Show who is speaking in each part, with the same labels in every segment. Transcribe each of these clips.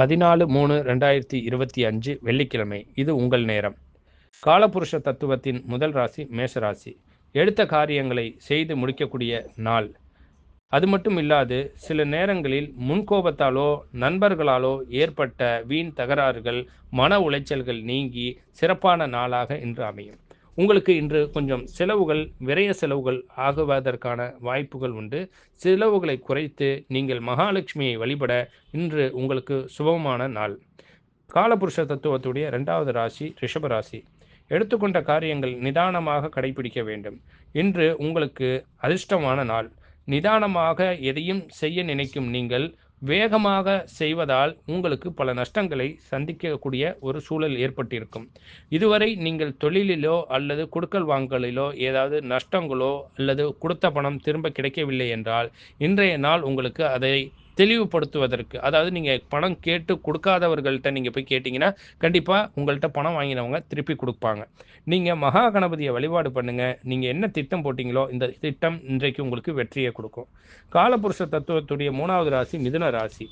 Speaker 1: பதினாலு மூணு ரெண்டாயிரத்தி இருபத்தி அஞ்சு வெள்ளிக்கிழமை. இது உங்கள் நேரம். காலபுருஷ தத்துவத்தின் முதல் ராசி மேஷராசி. எடுத்த காரியங்களை செய்து முடிக்கக்கூடிய நாள். அது மட்டும் இல்லாது சில நேரங்களில் முன்கோபத்தாலோ நண்பர்களாலோ ஏற்பட்ட வீண் தகராறுகள் மன உளைச்சல்கள் நீங்கி சிறப்பான நாளாக இன்று அமையும். உங்களுக்கு இன்று கொஞ்சம் செலவுகள் விரய செலவுகள் ஆகுவதற்கான வாய்ப்புகள் உண்டு. செலவுகளை குறைத்து நீங்கள் மகாலட்சுமியை வழிபட இன்று உங்களுக்கு சுபமான நாள். காலபுருஷ தத்துவத்துடைய இரண்டாவது ராசி ரிஷபராசி எடுத்துக்கொண்ட காரியங்கள் நிதானமாக கடைபிடிக்க வேண்டும். இன்று உங்களுக்கு அதிர்ஷ்டமான நாள். நிதானமாக எதையும் செய்ய நினைக்கும் நீங்கள் வேகமாக செய்வதால் உங்களுக்கு பல நஷ்டங்களை சந்திக்கக்கூடிய ஒரு சூழல் ஏற்பட்டிருக்கும். இதுவரை நீங்கள் தொழிலிலோ அல்லது கொடுக்கல் வாங்கலிலோ ஏதாவது நஷ்டங்களோ அல்லது கொடுத்த பணம் திரும்ப கிடைக்கவில்லை என்றால் இன்றைய நாள் உங்களுக்கு அதை தெளிவுபடுத்துவதற்கு. அதாவது நீங்கள் பணம் கேட்டு கொடுக்காதவர்கள்ட்ட நீங்கள் போய் கேட்டிங்கன்னா கண்டிப்பாக உங்கள்கிட்ட பணம் வாங்கினவங்க திருப்பி கொடுப்பாங்க. நீங்கள் மகா கணபதியை வழிபாடு பண்ணுங்கள் நீங்கள் என்ன திட்டம் போட்டிங்களோ இந்த திட்டம் இன்றைக்கு உங்களுக்கு வெற்றியை கொடுக்கும். காலபுருஷ தத்துவத்துடைய மூணாவது ராசி மிதுன ராசி.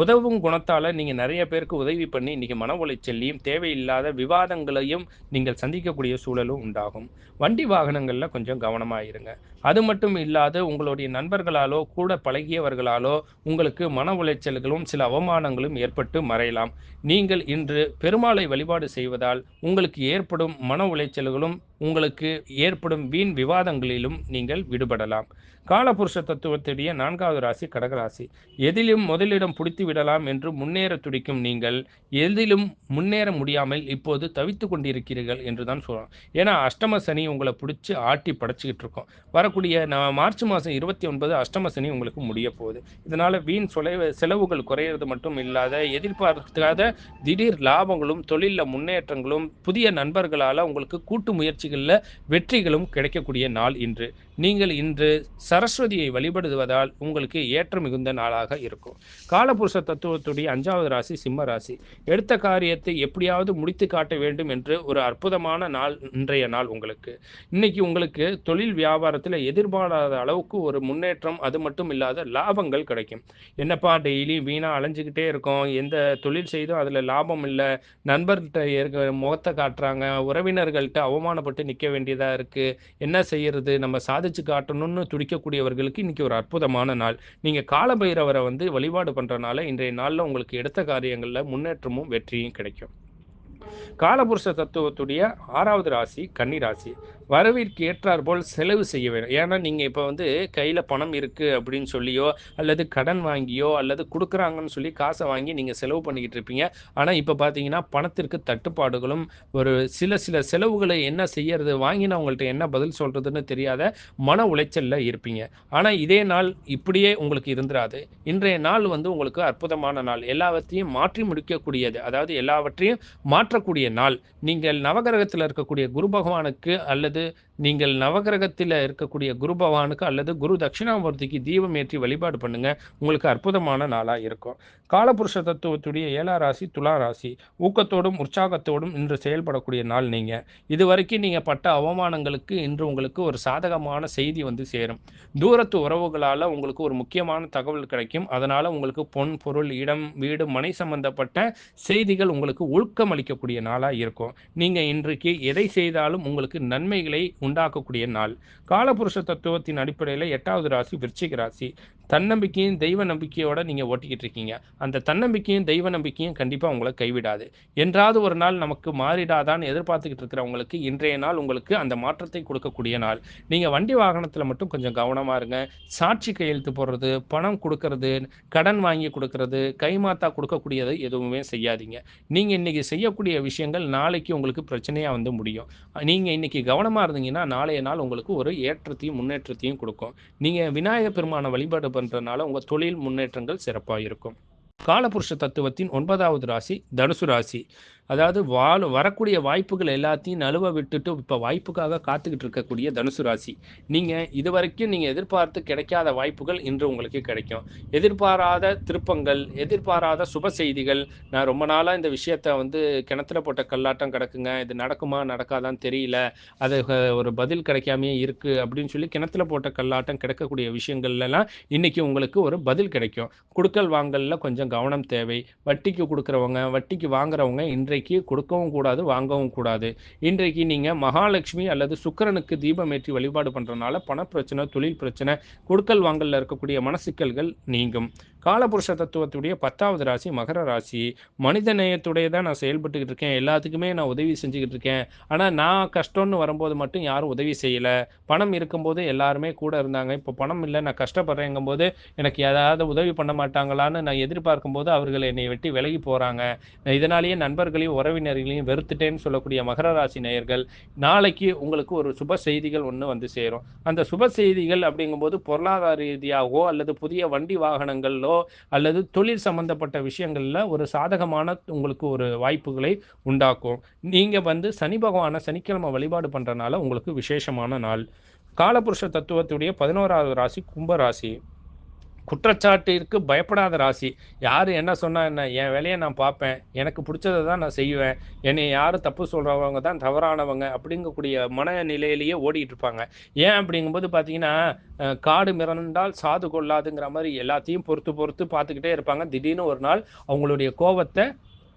Speaker 1: உதவும் குணத்தால் நீங்கள் நிறைய பேருக்கு உதவி பண்ணி இன்றைக்கி மன உளைச்சல்லையும் தேவையில்லாத விவாதங்களையும் நீங்கள் சந்திக்கக்கூடிய சூழலும் உண்டாகும். வண்டி வாகனங்களில் கொஞ்சம் கவனமாக இருங்க. அது மட்டும் இல்லாது உங்களுடைய நண்பர்களாலோ கூட பழகியவர்களாலோ உங்களுக்கு மன உளைச்சல்களும் சில அவமானங்களும் ஏற்பட்டு மறையலாம். நீங்கள் இன்று பெருமாளை வழிபாடு செய்வதால் உங்களுக்கு ஏற்படும் மன உளைச்சல்களும் உங்களுக்கு ஏற்படும் வீண் விவாதங்களிலும் நீங்கள் விடுபடலாம். காலபுருஷ தத்துவத்துடைய நான்காவது ராசி கடகராசி. எதிலும் முதலிடம் பிடித்து விடலாம் என்று முன்னேற துடிக்கும் நீங்கள் எதிலும் முன்னேற முடியாமல் இப்போது தவித்து கொண்டிருக்கிறீர்கள் என்று தான் சொல்லலாம். ஏன்னா அஷ்டம சனி உங்களை பிடிச்சி ஆட்டி படைச்சிக்கிட்டு இருக்கோம். வரக்கூடிய நான் மார்ச் மாதம் இருபத்தி ஒன்பது அஷ்டம சனி உங்களுக்கு முடிய போகுது. இதனால் வீண் சொலை செலவுகள் குறையிறது மட்டும் இல்லாத எதிர்பார்க்காத திடீர் லாபங்களும் தொழிலில் முன்னேற்றங்களும் புதிய நண்பர்களால் உங்களுக்கு கூட்டு முயற்சிகளில் வெற்றிகளும் கிடைக்கக்கூடிய நாள் இன்று. நீங்கள் இன்று சரஸ்வதியை வழிபடுவதால் உங்களுக்கு ஏற்ற மிகுந்த நாளாக இருக்கும். காலபுருஷ தத்துவத்துடைய அஞ்சாவது ராசி சிம்ம ராசி. எடுத்த காரியத்தை எப்படியாவது முடித்து காட்ட வேண்டும் என்று ஒரு அற்புதமான நாள் இன்றைய நாள் உங்களுக்கு. இன்னைக்கு உங்களுக்கு தொழில் வியாபாரத்தில் எதிர்பாராத அளவுக்கு ஒரு முன்னேற்றம் அது மட்டும் இல்லாத லாபங்கள் கிடைக்கும். என்னப்பா டெய்லி வீணாக அலைஞ்சிக்கிட்டே இருக்கோம். எந்த தொழில் செய்தும் அதில் லாபம் இல்லை. நண்பர்கிட்ட இருக்க முகத்தை காட்டுறாங்க. உறவினர்கள்ட்ட அவமானப்பட்டு நிற்க வேண்டியதாக இருக்குது என்ன செய்யறது? நம்ம சாதிச்சு காட்டணும்னு துடிக்கக்கூடியவர்களுக்கு இன்னைக்கு ஒரு அற்புதமான நாள். நீங்கள் காலபைரவரை வந்து வழிபாடு பண்ணுறனால இன்றைய நாளில் உங்களுக்கு எடுத்த காரியங்களில் முன்னேற்றமும் வெற்றியும் கிடைக்கும். காலபுருஷ தத்துவத்துடைய ஆறாவது ராசி கன்னி ராசி. வரவிற்கு ஏற்றார் போல் செலவு செய்ய வேண்டும். ஏன்னா நீங்கள் இப்போ வந்து கையில் பணம் இருக்குது அப்படின்னு சொல்லியோ அல்லது கடன் வாங்கியோ அல்லது கொடுக்குறாங்கன்னு சொல்லி காசை வாங்கி நீங்கள் செலவு பண்ணிக்கிட்டு இருப்பீங்க. ஆனால் இப்போ பார்த்தீங்கன்னா பணத்திற்கு தட்டுப்பாடுகளும் ஒரு சில சில செலவுகளை என்ன செய்யறது வாங்கினவங்கள்ட்ட என்ன பதில் சொல்கிறதுன்னு தெரியாத மன உளைச்சலில் இருப்பீங்க. ஆனால் இதே நாள் இப்படியே உங்களுக்கு இருந்துராது. இன்றைய நாள் வந்து உங்களுக்கு அற்புதமான நாள். எல்லாவற்றையும் மாற்றி முடிக்கக்கூடியது. அதாவது எல்லாவற்றையும் மாற்ற மாற்றக்கூடிய நாள். நீங்கள் நவகிரகத்தில் இருக்கக்கூடிய குரு பகவானுக்கு அல்லது நீங்கள் நவகிரகத்தில் இருக்கக்கூடிய குரு பகவானுக்கு அல்லது குரு தட்சிணாமூர்த்திக்கு தீபம் ஏற்றி வழிபாடு பண்ணுங்க. உங்களுக்கு அற்புதமான நாளாக இருக்கும். காலபுருஷ தத்துவத்துடைய ஏழா ராசி துலா ராசி. ஊக்கத்தோடும் உற்சாகத்தோடும் இன்று செயல்படக்கூடிய நாள் நீங்கள் இது வரைக்கும் நீங்கள் பட்ட அவமானங்களுக்கு இன்று உங்களுக்கு ஒரு சாதகமான செய்தி வந்து சேரும். தூரத்து உறவுகளால் உங்களுக்கு ஒரு முக்கியமான தகவல் கிடைக்கும். அதனால் உங்களுக்கு பொன் பொருள் இடம் வீடு மனை சம்பந்தப்பட்ட செய்திகள் உங்களுக்கு ஊக்கம் அளிக்கக்கூடிய நாளாக இருக்கும். நீங்கள் இன்றைக்கு எதை செய்தாலும் உங்களுக்கு நன்மைகளை உண்டாக்கக்கூடிய நாள். காலபுருஷ தத்துவத்தின் அடிப்படையில் எட்டாவது ராசி விருச்சிக ராசி. தன்னம்பிக்கையும் தெய்வ நம்பிக்கையோட நீங்கள் ஓட்டிக்கிட்டு இருக்கீங்க. அந்த தன்னம்பிக்கையும் தெய்வ நம்பிக்கையும் கண்டிப்பாக உங்களை கைவிடாது. என்றாவது ஒரு நாள் நமக்கு மாறிடாதான்னு எதிர்பார்த்துக்கிட்டு இருக்கிறவங்களுக்கு இன்றைய நாள் உங்களுக்கு அந்த மாற்றத்தை கொடுக்கக்கூடிய நாள். நீங்கள் வண்டி வாகனத்தில் மட்டும் கொஞ்சம் கவனமாக இருங்க. சாட்சி கையெழுத்து போடுறது பணம் கொடுக்கறது கடன் வாங்கி கொடுக்கறது கைமாத்தா கொடுக்கக்கூடியது எதுவுமே செய்யாதீங்க. நீங்கள் இன்றைக்கி செய்யக்கூடிய விஷயங்கள் நாளைக்கு உங்களுக்கு பிரச்சனையாக வந்து முடியும். நீங்கள் இன்றைக்கி கவனமாக இருந்தீங்கன்னா நாளைய நாள் உங்களுக்கு ஒரு ஏற்றத்தையும் முன்னேற்றத்தையும் கொடுக்கும். நீங்கள் விநாயகர் பெருமான வழிபாடு பண்ணுறதுனால உங்கள் தொழில் முன்னேற்றங்கள் சிறப்பாக இருக்கும். காலபுருஷ தத்துவத்தின் ஒன்பதாவது ராசி தனுசு ராசி. அதாவது வாழ வரக்கூடிய வாய்ப்புகள் எல்லாத்தையும் நழுவ விட்டுட்டு இப்போ வாய்ப்புக்காக காத்துக்கிட்டு இருக்கக்கூடிய தனுசு ராசி. நீங்கள் இதுவரைக்கும் நீங்கள் எதிர்பார்த்து கிடைக்காத வாய்ப்புகள் இன்று உங்களுக்கு கிடைக்கும். எதிர்பாராத திருப்பங்கள் எதிர்பாராத சுப செய்திகள். நான் ரொம்ப நாளாக இந்த விஷயத்த வந்து கிணத்துல போட்ட கல்லாட்டம் கிடக்குங்க. இது நடக்குமா நடக்காதான்னு தெரியல. அது ஒரு பதில் கிடைக்காமையே இருக்குது அப்படின்னு சொல்லி கிணத்துல போட்ட கல்லாட்டம் கிடைக்கக்கூடிய விஷயங்கள்லாம் இன்னைக்கு உங்களுக்கு ஒரு பதில் கிடைக்கும். கொடுக்கல் வாங்கலில் கொஞ்சம் கவனம் தேவை. வட்டிக்கு கொடுக்குறவங்க வட்டிக்கு வாங்குறவங்க இன்றைக்கு கொடுக்கவும் கூடாது வாங்கவும் கூடாது. இன்றைக்கு நீங்கள் மகாலட்சுமி அல்லது சுக்கரனுக்கு தீபம் ஏற்றி வழிபாடு பண்ணுறதுனால பணப்பிரச்சனை தொழில் பிரச்சனை கொடுக்கல் வாங்கல்ல இருக்கக்கூடிய மனசிக்கல்கள் நீங்கும். காலபுருஷ தத்துவத்துடைய பத்தாவது ராசி மகர ராசி மனித நேயத்துடைய தான் நான் செயல்பட்டுக்கிட்டு இருக்கேன். எல்லாத்துக்குமே நான் உதவி செஞ்சுக்கிட்டு இருக்கேன். ஆனால் நான் கஷ்டம்னு வரும்போது மட்டும் யாரும் உதவி செய்யலை. பணம் இருக்கும்போது எல்லாருமே கூட இருந்தாங்க. இப்போ பணம் இல்லை நான் கஷ்டப்படுறேங்கும்போது எனக்கு ஏதாவது உதவி பண்ண மாட்டாங்களான்னு நான் எதிர்பார்க்கும் போது அவர்கள் என்னை வெட்டி விலகி போகிறாங்க இதனாலேயே நண்பர்களையும் உறவினர்களையும் வெறுத்துட்டேன்னு சொல்லக்கூடிய மகர ராசி நேயர்கள் நாளைக்கு உங்களுக்கு ஒரு சுப செய்திகள் ஒன்று வந்து சேரும். அந்த சுப செய்திகள் அப்படிங்கும்போது பொருளாதார ரீதியாகவோ அல்லது புதிய வண்டி வாகனங்களோ அல்லது தொழில் சம்பந்தப்பட்ட விஷயங்களில் ஒரு சாதகமான உங்களுக்கு ஒரு வாய்ப்புகளை உண்டாக்கும். நீங்கள் வந்து சனி பகவானை சனிக்கிழமை வழிபாடு பண்ணுறனால உங்களுக்கு விசேஷமான நாள். காலபுருஷ தத்துவத்துடைய பதினோராவது ராசி கும்ப ராசி. குற்றச்சாட்டிற்கு பயப்படாத ராசி. யார் என்ன சொன்னால் என்ன என் வேலையை நான் பார்ப்பேன் எனக்கு பிடிச்சதை தான் நான் செய்வேன் என்னை யார் தப்பு சொல்கிறவங்க தான் தவறானவங்க அப்படிங்கக்கூடிய மனநிலையிலேயே ஓடிட்டு இருப்பாங்க. ஏன் அப்படிங்கும்போது பார்த்தீங்கன்னா காடு மிரண்டால் சாது கொள்ளாதுங்கிற மாதிரி எல்லாத்தையும் பொறுத்து பொறுத்து பார்த்துக்கிட்டே இருப்பாங்க. திடீர்னு ஒரு நாள் அவங்களுடைய கோபத்தை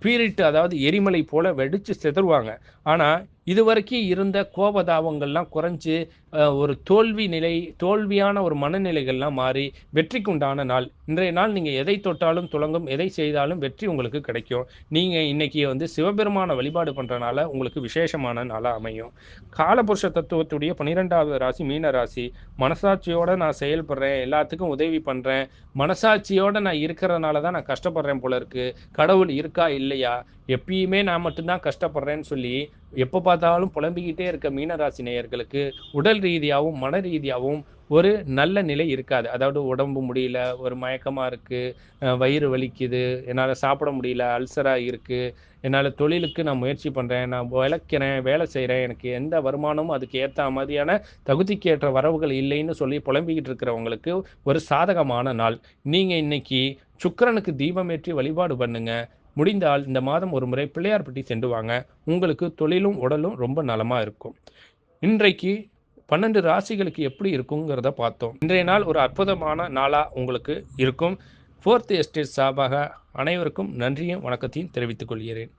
Speaker 1: பீரிட்டு அதாவது எரிமலை போல வெடிச்சு செதறுவாங்க. ஆனால் இதுவரைக்கும் இருந்த கோபதாபங்கள்லாம் குறைஞ்சு ஒரு தோல்வி நிலை தோல்வியான ஒரு மனநிலைகள்லாம் மாறி வெற்றிக்கு உண்டான நாள். இன்றைய நாள் நீங்கள் எதை தொட்டாலும் துளங்கும் எதை செய்தாலும் வெற்றி உங்களுக்கு கிடைக்கும். நீங்கள் இன்னைக்கு வந்து சிவபெருமான வழிபாடு பண்ணுறனால உங்களுக்கு விசேஷமான நாளாக அமையும். காலபுருஷ தத்துவத்துடைய பன்னிரெண்டாவது ராசி மீன ராசி. மனசாட்சியோட நான் செயல்படுறேன் எல்லாத்துக்கும் உதவி பண்ணுறேன் மனசாட்சியோட நான் இருக்கிறதுனால தான் நான் கஷ்டப்படுறேன் போல இருக்கு. கடவுள் இருக்கா இல்லையா? எப்பயுமே நான் மட்டும்தான் கஷ்டப்படுறேன்னு சொல்லி எப்போ பார்த்தாலும் புலம்பிக்கிட்டே இருக்க மீனராசி நேயர்களுக்கு உடல் ரீதியாகவும் மன ரீதியாகவும் ஒரு நல்ல நிலை இருக்காது. அதாவது உடம்பு முடியல ஒரு மயக்கமாக இருக்குது வயிறு வலிக்குது என்னால் சாப்பிட முடியல அல்சராக இருக்குது என்னால் தொழிலுக்கு நான் முயற்சி பண்ணுறேன் நான் விளக்கிறேன் வேலை செய்கிறேன் எனக்கு எந்த வருமானமும் அதுக்கு ஏற்ற மாதிரியான தகுதிக்கேற்ற வரவுகள் இல்லைன்னு சொல்லி புலம்பிக்கிட்டு இருக்கிறவங்களுக்கு ஒரு சாதகமான நாள். நீங்கள் இன்னைக்கு சுக்கிரனுக்கு தீபமேற்றி வழிபாடு பண்ணுங்கள் முடிந்தால் இந்த மாதம் ஒரு முறை பிள்ளையார்பட்டி சென்று வாங்க. உங்களுக்கு தொழிலும் உடலும் ரொம்ப நலமாக இருக்கும். இன்றைக்கு பன்னெண்டு ராசிகளுக்கு எப்படி இருக்குங்கிறத பார்த்தோம். இன்றைய நாள் ஒரு அற்புதமான நாளாக உங்களுக்கு இருக்கும். ஃபோர்த் எஸ்டேட் சார்பாக அனைவருக்கும் நன்றியும் வணக்கத்தையும் தெரிவித்துக் கொள்கிறேன்.